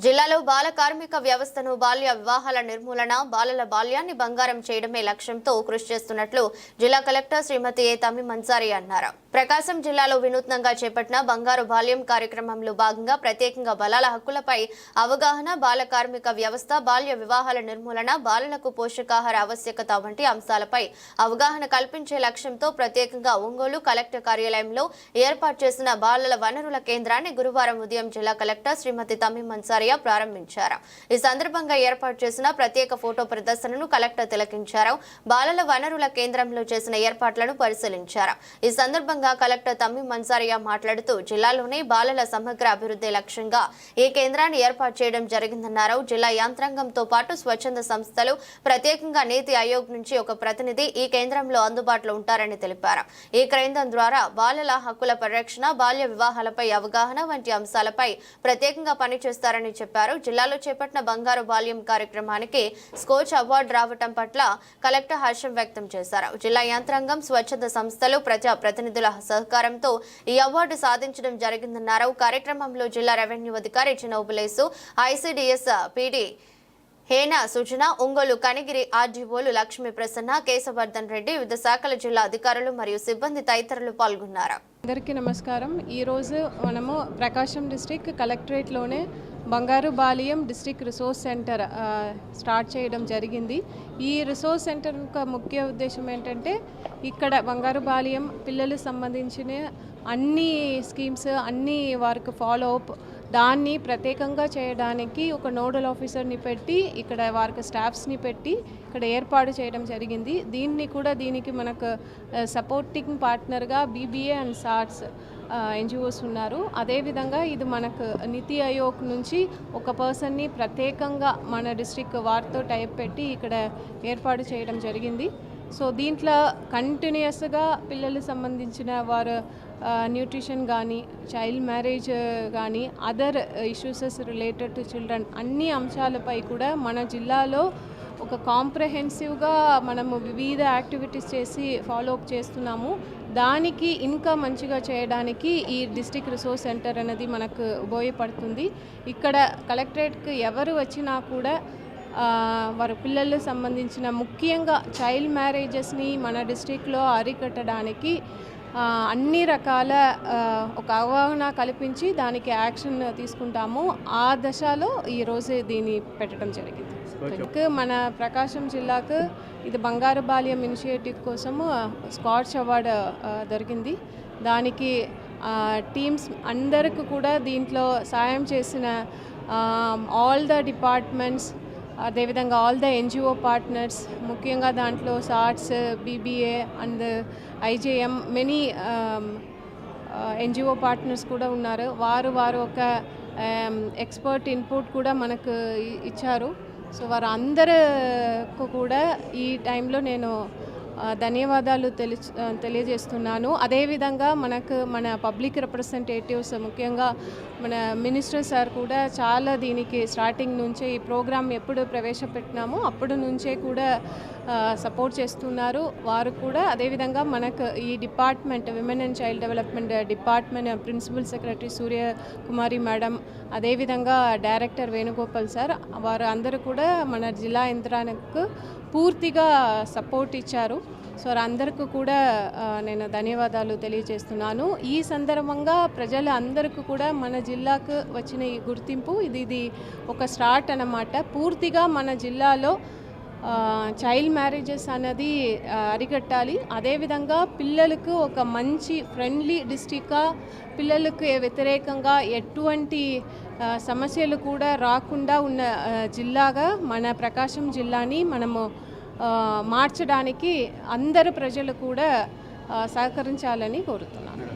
జిల్లాలో బాల కార్మిక వ్యవస్థను బాల్య వివాహాల నిర్మూలన బాలల బాల్యాన్ని బంగారం చేయడమే లక్ష్యంతో కృషి చేస్తున్నట్లు జిల్లా కలెక్టర్ శ్రీమతి ఏ తమ్మి మన్సారి అన్నారు. ప్రకాశం జిల్లాలో వినూత్నంగా చేపట్టిన బంగారు బాల్యం కార్యక్రమంలో భాగంగా ప్రత్యేకంగా బలాల హక్కులపై అవగాహన బాల కార్మిక వ్యవస్థ బాల్య వివాహాల నిర్మూలన బాలలకు పోషకాహార ఆవశ్యకత వంటి అంశాలపై అవగాహన కల్పించే లక్ష్యంతో ప్రత్యేకంగా ఒంగోలు కలెక్టర్ కార్యాలయంలో ఏర్పాటు చేసిన బాలల వనరుల కేంద్రాన్ని గురువారం ఉదయం జిల్లా కలెక్టర్ శ్రీమతి తమ్మి మన్సారియా ప్రారంభించారు. ఈ సందర్భంగా ఏర్పాటు చేసిన ప్రత్యేక ఫోటో ప్రదర్శనను కలెక్టర్ తిలకించారు. బాలల వనరుల కేంద్రంలో చేసిన ఏర్పాట్లను పరిశీలించారు. ఈ సందర్భంగా కలెక్టర్ తమ్మి మన్సారియా మాట్లాడుతూ జిల్లాలోనే బాలల సమగ్ర అభివృద్ధి లక్ష్యంగా ఈ కేంద్రాన్ని ఏర్పాటు చేయడం జరిగిందన్నారు. జిల్లా యంత్రాంగంతో పాటు స్వచ్ఛంద సంస్థలు ప్రత్యేకంగా నీతి ఆయోగ్ నుంచి ఒక ప్రతినిధి ఈ కేంద్రంలో అందుబాటులో ఉంటారని తెలిపారు. ఈ కేంద్రం ద్వారా బాలల హక్కుల పరిరక్షణ బాల్య వివాహాలపై అవగాహన వంటి అంశాలపై ప్రత్యేకంగా పనిచేస్తారని చెప్పారు. జిల్లాలో చేపట్టిన బంగారు బాల్యం కార్యక్రమానికి స్కోచ్ అవార్డు రావటం పట్ల కలెక్టర్ హర్షం వ్యక్తం చేశారు. జిల్లా యంత్రాంగం స్వచ్ఛంద సంస్థలు ప్రజా ప్రతినిధుల సహకారంతో ఈ అవార్డు సాధించడం జరిగిందన్నారు. కార్యక్రమంలో జిల్లా రెవెన్యూ అధికారి Chinnobulesu I C D S P D Hena Sujana Ongole Kanigiri ఆర్డీఓలు Lakshmi Prasanna Keshavardhan Reddy వివిధ శాఖల జిల్లా అధికారులు మరియు సిబ్బంది తదితరులు పాల్గొన్నారు. అందరికీ నమస్కారం. ఈరోజు మనము ప్రకాశం district కలెక్టరేట్లోనే Bangaru Balyam district resource centre start చేయడం జరిగింది. ఈ రిసోర్స్ సెంటర్ యొక్క ముఖ్య ఉద్దేశం ఏంటంటే ఇక్కడ బంగారు బాలియం పిల్లలకు సంబంధించిన అన్ని స్కీమ్స్ అన్ని వారికి ఫాలో అప్ దాన్ని ప్రత్యేకంగా చేయడానికి ఒక నోడల్ ఆఫీసర్ని పెట్టి ఇక్కడ వారికి స్టాఫ్స్ని పెట్టి ఇక్కడ ఏర్పాటు చేయడం జరిగింది. దీన్ని కూడా దీనికి మనకు సపోర్టింగ్ పార్ట్నర్గా బీబీఏ అండ్ సార్ట్స్ ఎన్జిఓస్ ఉన్నారు. అదేవిధంగా ఇది మనకు నీతి ఆయోగ్ నుంచి ఒక పర్సన్ని ప్రత్యేకంగా మన డిస్ట్రిక్ట్ వారితో టైప్ పెట్టి ఇక్కడ ఏర్పాటు చేయడం జరిగింది. సో దీంట్లో కంటిన్యూస్గా పిల్లలు సంబంధించిన వారు న్యూట్రిషన్ కానీ చైల్డ్ మ్యారేజ్ కానీ other issues related to children అన్ని అంశాలపై కూడా మన జిల్లాలో ఒక కాంప్రహెన్సివ్గా మనము వివిధ యాక్టివిటీస్ చేసి ఫాలో అప్ చేస్తున్నాము. దానికి ఇంకా మంచిగా చేయడానికి ఈ డిస్టిక్ రిసోర్స్ సెంటర్ అనేది మనకు ఉపయోగపడుతుంది. ఇక్కడ కలెక్టరేట్కి ఎవరు వచ్చినా కూడా వారి పిల్లలు సంబంధించిన ముఖ్యంగా చైల్డ్ మ్యారేజెస్ని మన డిస్ట్రిక్ట్లో అరికట్టడానికి అన్ని రకాల ఒక అవగాహన కల్పించి దానికి యాక్షన్ తీసుకుంటాము. ఆ దశలో ఈరోజు దీన్ని పెట్టడం జరిగింది. మన ప్రకాశం జిల్లాకు ఇది బంగారు బాల్యం ఇనిషియేటివ్ కోసము స్కాచ్ అవార్డు దొరికింది. దానికి టీమ్స్ అందరికి కూడా దీంట్లో సాయం చేసిన ఆల్ ద డిపార్ట్మెంట్స్ అదేవిధంగా ఆల్ ద ఎన్జిఓ పార్ట్నర్స్ ముఖ్యంగా దాంట్లో sorts BBA and IJM many NGO partners కూడా ఉన్నారు. వారు వారు ఒక um, ఎక్స్పర్ట్ ఇన్పుట్ కూడా మనకు ఇచ్చారు. సో వారు అందరికి కూడా ఈ టైంలో నేను ధన్యవాదాలు తెలి తెలియజేస్తున్నాను. అదేవిధంగా మనకు మన పబ్లిక్ రిప్రజెంటేటివ్స్ ముఖ్యంగా మన మినిస్టర్ సార్ కూడా చాలా దీనికి స్టార్టింగ్ నుంచే ఈ ప్రోగ్రాం ఎప్పుడు ప్రవేశపెట్టినామో అప్పుడు నుంచే కూడా సపోర్ట్ చేస్తున్నారు. వారు కూడా అదేవిధంగా మనకు ఈ department women and child development department principal secretary Surya Kumari madam అదేవిధంగా డైరెక్టర్ వేణుగోపాల్ సార్ వారు అందరూ కూడా మన జిల్లా యంత్రానికి పూర్తిగా సపోర్ట్ ఇచ్చారు. సో అందరికీ కూడా నేను ధన్యవాదాలు తెలియజేస్తున్నాను. ఈ సందర్భంగా ప్రజల అందరికీ కూడా మన జిల్లాకు వచ్చిన ఈ గుర్తింపు ఇది ఇది ఒక స్టార్ట్ అన్నమాట. పూర్తిగా మన జిల్లాలో చైల్డ్ మ్యారేజెస్ అనేది అరికట్టాలి. అదేవిధంగా పిల్లలకు ఒక మంచి ఫ్రెండ్లీ డిస్టిక్గా పిల్లలకు వ్యతిరేకంగా ఎటువంటి సమస్యలు కూడా రాకుండా ఉన్న జిల్లాగా మన ప్రకాశం జిల్లాని మనము మార్చడానికి అందరు ప్రజలు కూడా సహకరించాలని కోరుతున్నాను.